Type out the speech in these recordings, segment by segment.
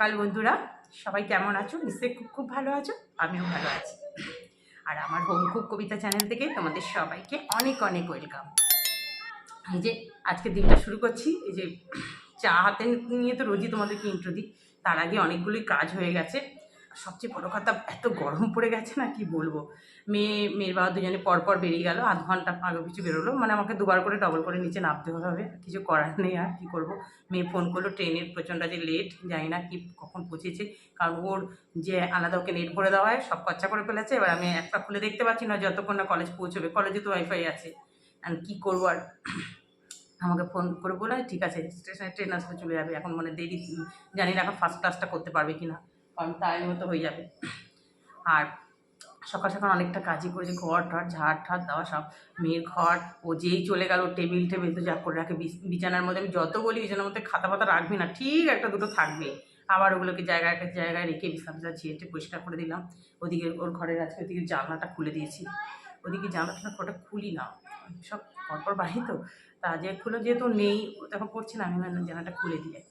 সকাল, বন্ধুরা। সবাই কেমন আছো? নিশ্চয়ই খুব খুব ভালো আছো। আমিও ভালো আছি। আর আমার হোম খুব কবিতা চ্যানেল থেকে তোমাদের সবাইকে অনেক অনেক ওয়েলকাম। এই যে আজকে দিনটা শুরু করছি, এই যে চা হাতে নিয়ে তো রোজই তোমাদেরকে ইন্ট্রো দিই। তার আগে অনেকগুলি কাজ হয়ে গেছে। সবচেয়ে বড় কথা, এত গরম পড়ে গেছে না, কি বলব? মেয়ে, মেয়ের বাবা দুজনে পরপর বেরিয়ে গেল, আধ ঘণ্টা আগে কিছু বেরোলো মানে আমাকে দুবার করে ডবল করে নিচে নামতে হবে কিছু করার নেই, আর কী করব? মেয়ে ফোন করল, ট্রেনের প্রচণ্ড যে লেট জানি না কি, কখন পৌঁছেছে, কারণ ওর যে আলাদা ওকে নেট ভরে দেওয়া হয়, সব খরচা করে ফেলেছে, এবার আমি একটা খুলে দেখতে পাচ্ছি না, যতক্ষণ না কলেজ পৌঁছবে কলেজে তো ওয়াইফাই আছে আর কী করব আর? আমাকে ফোন করে বলে ঠিক আছে স্টেশনে ট্রেন আসলে চলে যাবে, এখন মানে দেরি, জানি না এখন ফার্স্ট ক্লাসটা করতে পারবে কি না কারণ টাইম মতো হয়ে যাবে। আর সকাল সকাল অনেকটা কাজই করেছে, ঘর টর ঝাড় ঠাড়, দেওয়া সব, মেয়ের ঘর, ও যেই চলে গেল টেবিল টেবিল তো যা করে রাখে, বিছ- বিছানার মধ্যে, আমি যত বলি বিছানার মধ্যে খাতা পাতা রাখবি না, ঠিক একটা দুটো থাকবে। আবার ওগুলোকে জায়গায় একটা জায়গায় রেখে বিছানা বিছানা ছিঁড়ে পরিষ্কার করে দিলাম। ওদিকে ওর ঘরের আছে, ওদিকে জানলাটা খুলে দিয়েছি। ওদিকে জানলাটা ওটা খুলি না। সব পরপর বাড়ি তো, তা যে খুলে, যেহেতু নেই তখন করছে না, আমি জানাটা খুলে দিয়ে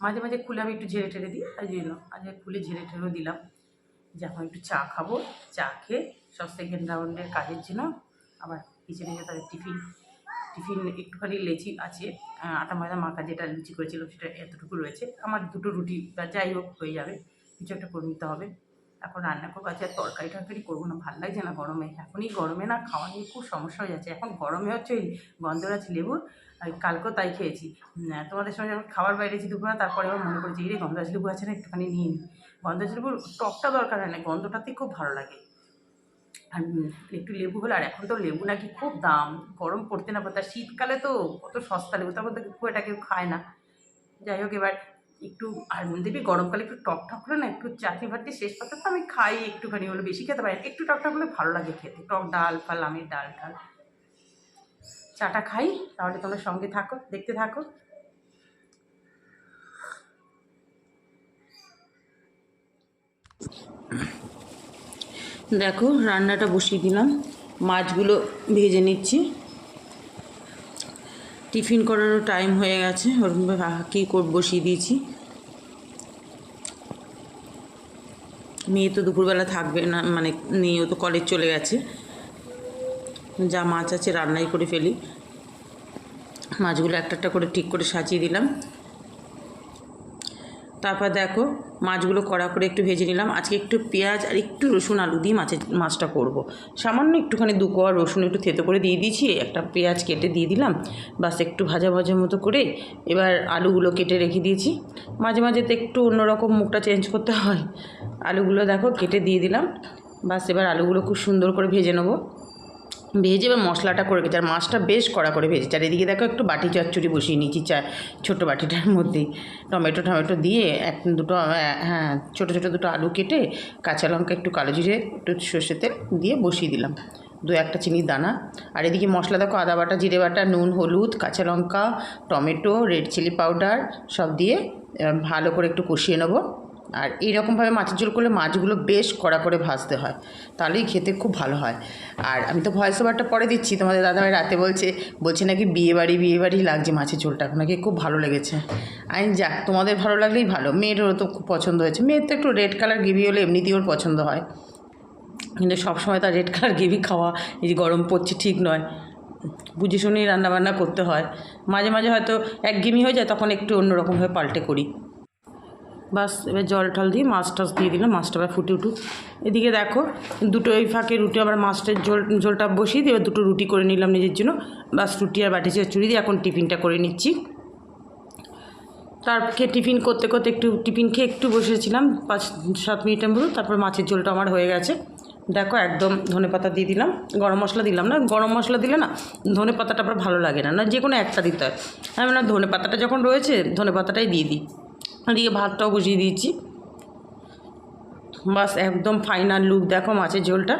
মাঝে মাঝে খুলে আমি একটু ঝেড়ে টেড়ে দিই তাই জন্য আজ খুলে ঝেড়ে টেড়েও দিলাম। যে এখন একটু চা খাব, চা খেয়ে সব সেকেন্ড রাউন্ডের কাজের জন্য আবার কিচেনে গিয়ে তাদের টিফিন টিফিন একটুখানি লেচি আছে আটা ময়দা মাখা যেটা লুচি করেছিল সেটা এতটুকু রয়েছে। আমার দুটো রুটি বা যাই হোক হয়ে যাবে, কিছু একটা করে নিতে হবে। এখন রান্না করব আর তরকারি টরকারি করব না, ভালো লাগছে না গরমে। এখনই গরমে না, খাওয়া নিয়ে খুব সমস্যা হয়ে যাচ্ছে। এখন গরমে হচ্ছে ওই গন্ধরাজ লেবু আর কালকেও তাই খেয়েছি। তোমাদের সঙ্গে যখন খাবার বাইরেছি দুপুরে তারপরে আবার মনে করেছি রে গন্ধরাজ লেবু আছে না, একটুখানি নিয়ে নিই গন্ধরাজ লেবুর টকটা দরকার হয় না, গন্ধটাতেই খুব ভালো লাগে। আর একটু লেবু হলো, আর এখন তো লেবু নাকি খুব দাম, গরম পড়তে না পড়তে শীতকালে তো কত সস্তা লেবু তখন তো খুব এটা কেউ খায় না। যাই হোক, এবার একটু, আর দেখবি গরমকালে একটু টক হলে না, একটু চাটনি ফাটনি শেষ পাতা তো আমি খাই, একটুখানি হলে বেশি খেতে পারি। একটু টক হলে ভালো লাগে খেতে, টক ডাল, ফাল, আমের ডাল টাল চাটা খাই, তাহলে তোমরা সঙ্গে থাকো, দেখতে থাকো। দেখো, রান্নাটা বসিয়ে দিলাম। মাছগুলো ভেজে নিচ্ছি। টিফিন করারও টাইম হয়ে গেছে, ওরকমভাবে কী করে বসিয়ে দিয়েছি। মেয়ে তো দুপুরবেলা থাকবে না মানে নেই ও তো কলেজ চলে গেছে। যা মাছ আছে রান্নাই করে ফেলি। মাছগুলো একটা একটা করে ঠিক করে সাজিয়ে দিলাম। তারপর দেখো, মাছগুলো কড়া করে একটু ভেজে নিলাম। আজকে একটু পেঁয়াজ আর একটু রসুন আলু দিয়ে মাছের মাছটা করব। সামান্য একটুখানি দু কোয়া রসুন একটু থেতো করে দিয়ে দিয়েছি, একটা পেঁয়াজ কেটে দিয়ে দিলাম। বাস একটু ভাজা ভাজা মতো করে এবার আলুগুলো কেটে রেখে দিয়েছি। মাঝে মাঝে তো একটু অন্যরকম মুখটা চেঞ্জ করতে হয়। আলুগুলো দেখো কেটে দিয়ে দিলাম। বাস এবার আলুগুলো খুব সুন্দর করে ভেজে নেব। ভেজে এবার মশলাটা করে রেখেছি, আর মাছটা বেশ কড়া করে ভেজেছি। আর এদিকে দেখো একটু বাটি চচ্চড়ি বসিয়ে নিয়েছি, চা, ছোটো বাটিটার মধ্যেই। টমেটো টমেটো দিয়ে এক দুটো হ্যাঁ ছোটো ছোটো দুটো আলু কেটে কাঁচা লঙ্কা, একটু কালো জিরে, একটু সর্ষে তেল দিয়ে বসিয়ে দিলাম। দু একটা চিনির দানা। আর এদিকে মশলা দেখো, আদা বাটা, জিরে বাটা, নুন, হলুদ, কাঁচা লঙ্কা, টমেটো, রেড চিলি পাউডার সব দিয়ে ভালো করে একটু কষিয়ে নেব। আর এইরকমভাবে মাছের ঝোল করলে মাছগুলো বেশ কড়া করে ভাজতে হয়, তাহলেই খেতে খুব ভালো হয়। আর আমি তো ভয়েস ওভারটা পরে দিচ্ছি, তোমাদের দাদাভাই রাতে বলছে বলছে নাকি বিয়ে বাড়ি বিয়ে বাড়ি লাগছে মাছের ঝোলটা, নাকি খুব ভালো লেগেছে। আমি যাক, তোমাদের ভালো লাগলেই ভালো, মেয়েরও তো খুব পছন্দ হয়েছে, মেয়ের তো একটু রেড কালার গ্রেভি হলে এমনিতেই ওর পছন্দ হয়। কিন্তু সবসময় তার রেড কালার গ্রেভি খাওয়া, এই যে গরম পড়ছে ঠিক নয়। বুঝে শুনেই রান্নাবান্না করতে হয়। মাঝে মাঝে হয়তো একঘেয়েমি হয়ে যায়, তখন একটু অন্যরকমভাবে পাল্টে করি। বাস, এবার জল টল দিয়ে মাছ টাছ দিয়ে দিলাম, মাছটা আবার ফুটে উঠুক। এদিকে দেখো, দুটো এই ফাঁকে রুটি আবার মাছটার ঝোল, ঝোলটা বসিয়ে দিয়ে দুটো রুটি করে নিলাম নিজের জন্য। বাস, রুটি আর বাটি চুড়ি দিয়ে এখন টিফিনটা করে নিচ্ছি। তার খেয়ে টিফিন করতে করতে একটু, টিফিন খেয়ে একটু বসেছিলাম, পাঁচ, সাত মিনিটের মতো, তারপর মাছের ঝোলটা আমার হয়ে গেছে। দেখো, একদম ধনে পাতা দিয়ে দিলাম, গরম মশলা দিলাম না, গরম মশলা দিলে না ধনে পাতাটা আবার ভালো লাগে না না যে কোনো একটা দিতে হয়। আমি না ধনে পাতাটা যখন রয়েছে, ধনে পাতাটাই দিয়ে দিই। দিয়ে ভাতটাও বসিয়ে দিয়েছি। বাস একদম ফাইনাল লুক দেখো মাছের ঝোলটা।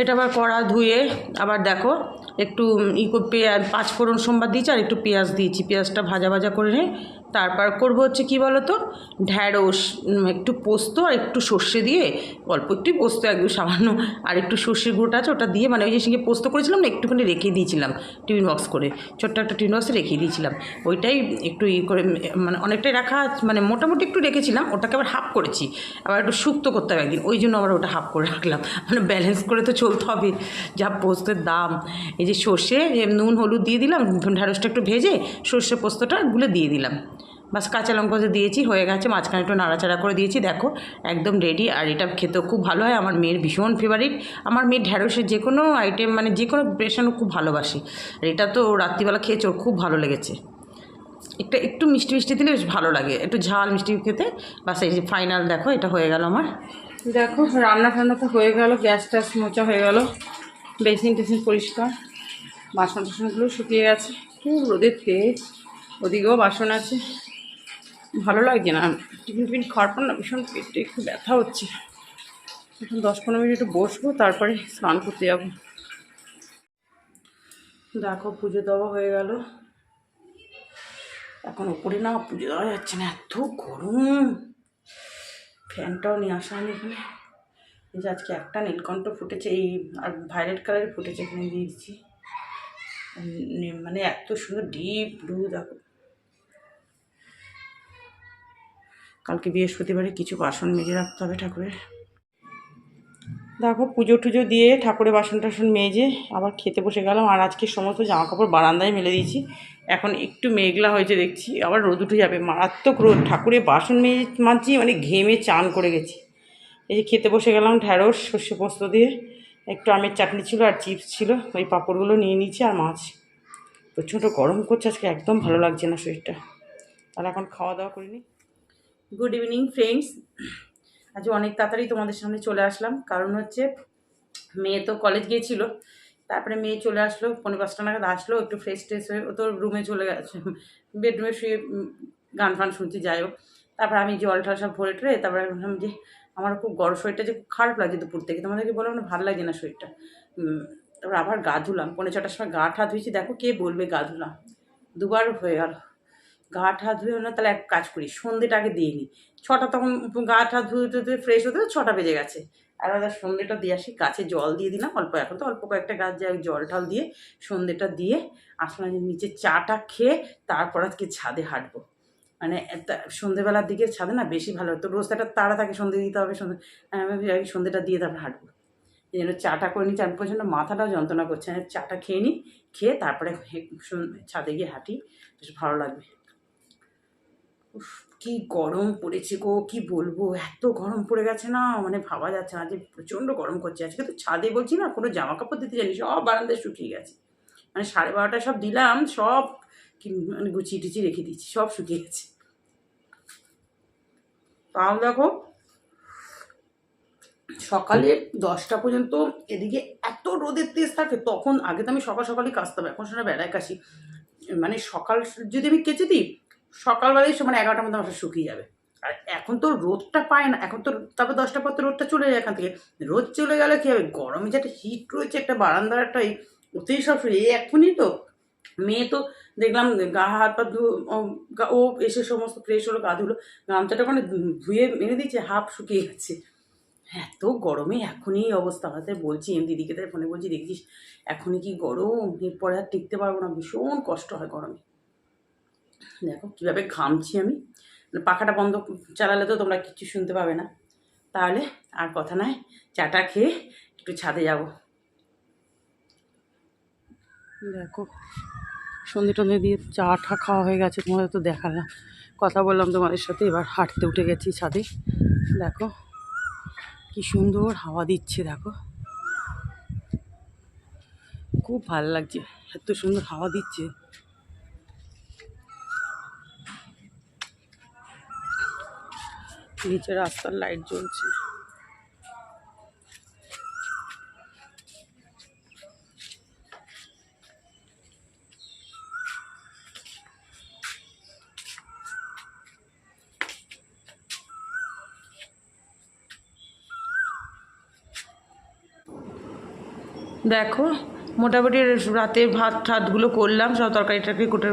এটা আবার কড়া ধুয়ে আবার দেখো, একটু ইকো পেঁয়াজ পাঁচ ফোড়ন সোমবার দিয়েছি আর একটু পেঁয়াজ দিয়েছি। পেঁয়াজটা ভাজা ভাজা করে নিয়ে তারপর করব হচ্ছে কি বলো তো ঢ্যাঁড়স একটু পোস্ত আর একটু সর্ষে দিয়ে, অল্প একটু পোস্ত একদম সামান্য, আর একটু সর্ষের গুঁড়োটা আছে ওটা দিয়ে মানে ওই যে সঙ্গে পোস্ত করেছিলাম না, একটুখানি রেখে দিয়েছিলাম, টিফিন বক্স করে, ছোট্ট একটা টিফিন বক্সে রেখে দিয়েছিলাম। ওইটাই একটু ই করে মানে অনেকটাই রাখা মানে মোটামুটি একটু রেখেছিলাম, ওটাকে আবার হাফ করেছি। আবার একটু শুক্তো করতে হবে একদিন, ওই জন্য আবার ওটা হাফ করে রাখলাম। মানে ব্যালেন্স করে তো চলতে হবে, যা পোস্তের দাম। এই যে সর্ষে নুন, হলুদ দিয়ে দিলাম, ঢ্যাঁড়সটা একটু ভেজে, সর্ষে পোস্তটা গুলে দিয়ে দিলাম। বাস কাঁচা লঙ্কা তো দিয়েছি, হয়ে গেছে। মাঝখানে একটু নাড়াচাড়া করে দিয়েছি। দেখো, একদম রেডি আর এটা খেতেও খুব ভালো হয়। আমার মেয়ের ভীষণ ফেভারিট আমার মেয়ের ঢ্যাঁড়সের যে কোনো আইটেম মানে যে কোনো প্রেশানও খুব ভালোবাসে। আর এটা তো রাত্রিবেলা খেয়েছে, ওর খুব ভালো লেগেছে। একটা, একটু মিষ্টি মিষ্টি দিলে বেশ ভালো লাগে। একটু ঝাল মিষ্টি খেতে। বাস এই যে ফাইনাল দেখো, এটা হয়ে গেল আমার। দেখো, রান্না টান্না তো হয়ে গেল, গ্যাস ট্যাস মোচা হয়ে গেল। বেসিন টেসিন পরিষ্কার। বাসন টাসনগুলো শুকিয়ে গেছে। খুব রোদের তেজ। ওদিকেও বাসন আছে। ভালো লাগছে না। টিফিন টিফিন খাওয়ার পর না ভীষণ পেটে একটু ব্যথা হচ্ছে। এখন দশ পনেরো মিনিট একটু বসবো, তারপরে স্নান করতে যাব। দেখো পুজো দেওয়া হয়ে গেল। এখন উপরে না পুজো দেওয়া যাচ্ছে না, এত গরম। ফ্যানটাও নিয়ে আসা হয়নি এখানে। এই যে আজকে একটা নীলকণ্ঠ ফুটেছে, এই আর ভায়োলেট কালারের ফুটেছে এখানে দিয়েছি মানে এত সুন্দর ডিপ ব্লু দেখো। কালকে বৃহস্পতিবারে কিছু বাসন মেজে রাখতে হবে ঠাকুরের। দেখো, পুজো টুজো দিয়ে ঠাকুরের বাসন টাসন মেজে আবার খেতে বসে গেলাম আর আজকে সমস্ত জামা কাপড় বারান্দায় মেলে দিয়েছি। এখন একটু মেঘলা হয়েছে দেখছি, আবার রোদ উঠে যাবে। মারাত্মক রোদ ঠাকুরের বাসন মেজে মানছি মানে ঘেমে চান করে গেছি। এই যে খেতে বসে গেলাম ঢ্যাঁড়স, সর্ষে পোস্ত দিয়ে। একটু আমের চাটনি ছিল আর চিপস ছিল, ওই পাঁপড়গুলো নিয়ে নিয়েছি আর মাছ। প্রচণ্ড গরম করছে, আজকে একদম ভালো লাগছে না শরীরটা। তাহলে এখন খাওয়া দাওয়া করিনি গুড ইভিনিং ফ্রেন্ডস আজ অনেক তাড়াতাড়ি তোমাদের সামনে চলে আসলাম। কারণ হচ্ছে মেয়ে তো কলেজ গিয়েছিল। তারপরে মেয়ে চলে আসলো পনেরো পাঁচটা নাগাদ আসলো, একটু ফ্রেশ ট্রেশ হয়ে ও তো রুমে চলে গেছে। বেডরুমে শুয়ে গান ফান শুনছি, যাই হোক। তারপর আমি জল টল সব ভরে টরে তারপরে ভাবলাম যে আমার খুব গরম শরীরটা যে খারাপ লাগছে দুপুর থেকে। তোমাদেরকে বললাম না, ভালো লাগছে না শরীরটা। তারপর আবার গা ধুলাম পনেরো ছটার সময় গা ঠা ধুয়েছি দেখো কে বলবে গা ধুলাম দুবার হয়ে গেল। গা ঠা ধুয়ে না তাহলে এক কাজ করি সন্ধ্যেটা আগে দিয়ে নিই। ছটা তখন গা ঠা ধুয়ে ধুতে ফ্রেশ হতে ছটা বেজে গেছে। আর ওদের সন্ধ্যেটা দিয়ে আসি, গাছে জল দিয়ে দিলাম, অল্প এখন তো অল্প কয়েকটা গাছ যায়, জল ঠল দিয়ে সন্ধ্যেটা দিয়ে আসলে নিচে চাটা খেয়ে তারপর আজকে ছাদে হাঁটবো। মানে সন্ধ্যেবেলার দিকে ছাদে না বেশি ভালো, তো রোজ একটা তাড়া থাকে সন্ধ্যে দিতে হবে আগে সন্ধ্যেটা দিয়ে তারপর হাঁটবো। এই জন্য চাটা করে নিচ্ছি, আমি পর্যন্ত মাথাটাও যন্ত্রণা করছে চাটা খেয়ে নিই, খেয়ে তারপরে ছাদে গিয়ে হাঁটি, বেশ ভালো লাগবে। উফ, কি গরম পড়েছে গো কি বলব? এত গরম পড়ে গেছে না মানে ভাবা যাচ্ছে না যে প্রচণ্ড গরম করছে। আজকে তো ছাদে বলছি না কোনো জামা কাপড় দিতে জানি সব বারান্দায় শুকিয়ে গেছে। মানে সাড়ে বারোটায় সব দিলাম সব কি মানে গুছিয়ে টুচিয়ে রেখে দিচ্ছি সব শুকিয়ে গেছে। তাও দেখো সকালে দশটা পর্যন্ত এদিকে এত রোদের তেজ থাকে তখন আগে তো আমি সকাল সকালই কাচতাম এখন সেটা বেলায় কাশি। মানে সকাল যদি আমি কেচে দিই সকালবেলায় মানে এগারোটার মধ্যে আমার শুকিয়ে যাবে। আর এখন তো রোদটা পায় না, এখন তো তারপর দশটা পর তো রোদটা চলে যায় এখান থেকে। রোদ চলে গেলে কী হবে? গরমে যে একটা হিট রয়েছে, একটা বারান্দার একটা ওতেই সব এই এখনই তো। মেয়ে তো দেখলাম গা, হাত, পা ও- এসে সমস্ত ফ্রেশ হলো, গা ধুলো, গামছাটা ওখানে ধুয়ে এনে দিচ্ছে হাফ শুকিয়ে গেছে। এত গরমে এখনই অবস্থা। হতে বলছি দিদিকে তাই ফোনে বলছি দেখছিস এখনই কি গরম? এরপরে আর টিকতে পারব না, ভীষণ কষ্ট হয় গরমে। দেখো কীভাবে ঘামছি আমি। মানে পাখাটা বন্ধ চালালে তো তোমরা কিছু শুনতে পাবে না। তাহলে আর কথা নয় চাটা খেয়ে একটু ছাদে যাব। দেখো, সন্ধে টন্ধে দিয়ে চা খাওয়া হয়ে গেছে, তোমাদের তো দেখালাম কথা বললাম তোমাদের সাথে, এবার হাঁটতে উঠে গেছি ছাদে। দেখো, কি সুন্দর হাওয়া দিচ্ছে, দেখো। খুব ভালো লাগছে, এত সুন্দর হাওয়া দিচ্ছে। নিচে রাস্তার লাইট জ্বলছে। দেখো মোটামুটি রাতে ভাত ঠাতগুলো করলাম, সব তরকারি টরকারি কোটে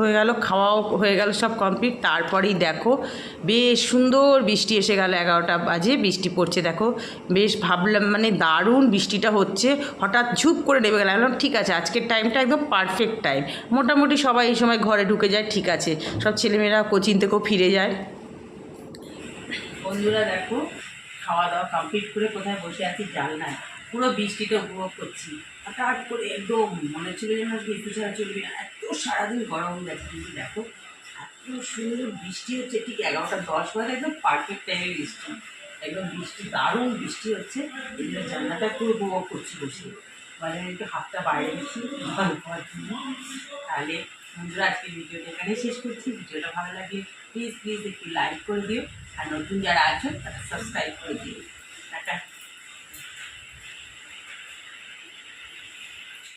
হয়ে গেল, খাওয়াও হয়ে গেল, সব কমপ্লিট তারপরেই দেখো, বেশ সুন্দর বৃষ্টি এসে গেল, এগারোটা বাজে, বৃষ্টি পড়ছে দেখো। বেশ ভাবলাম মানে দারুণ বৃষ্টিটা হচ্ছে, হঠাৎ ঝুপ করে নেমে গেলাম ঠিক আছে, আজকের টাইমটা একদম পারফেক্ট টাইম মোটামুটি সবাই এই সময় ঘরে ঢুকে যায়, ঠিক আছে। সব ছেলেমেয়েরা কোচিং থেকেও ফিরে যায়। বন্ধুরা দেখো, খাওয়া দাওয়া কমপ্লিট করে কোথায় বসে আছি জানলায়। পুরো বৃষ্টিটা উপভোগ করছি। হঠাৎ করে একদম মনে হচ্ছিল যেন আজকে একটু ছাড়া চলবে এত সারাদিন গরম গেছে কিন্তু দেখো, এত সুন্দর বৃষ্টি হচ্ছে, ঠিক এগারোটা দশ বাজে, একদম পারফেক্ট টাইমে বৃষ্টি। একদম বৃষ্টি, দারুণ বৃষ্টি হচ্ছে। এই জানলাটা পুরো উপভোগ করছি বসে। মানে একটু হাতটা বাইরে রেখেছি ভালো হওয়ার জন্য। তাহলে বন্ধুরা আজকে ভিডিওটা এখানে শেষ করছি। ভিডিওটা ভালো লাগলে প্লিজ প্লিজ একটু লাইক করে দিও। আর নতুন যারা আছো, তারা সাবস্ক্রাইব করে দিও।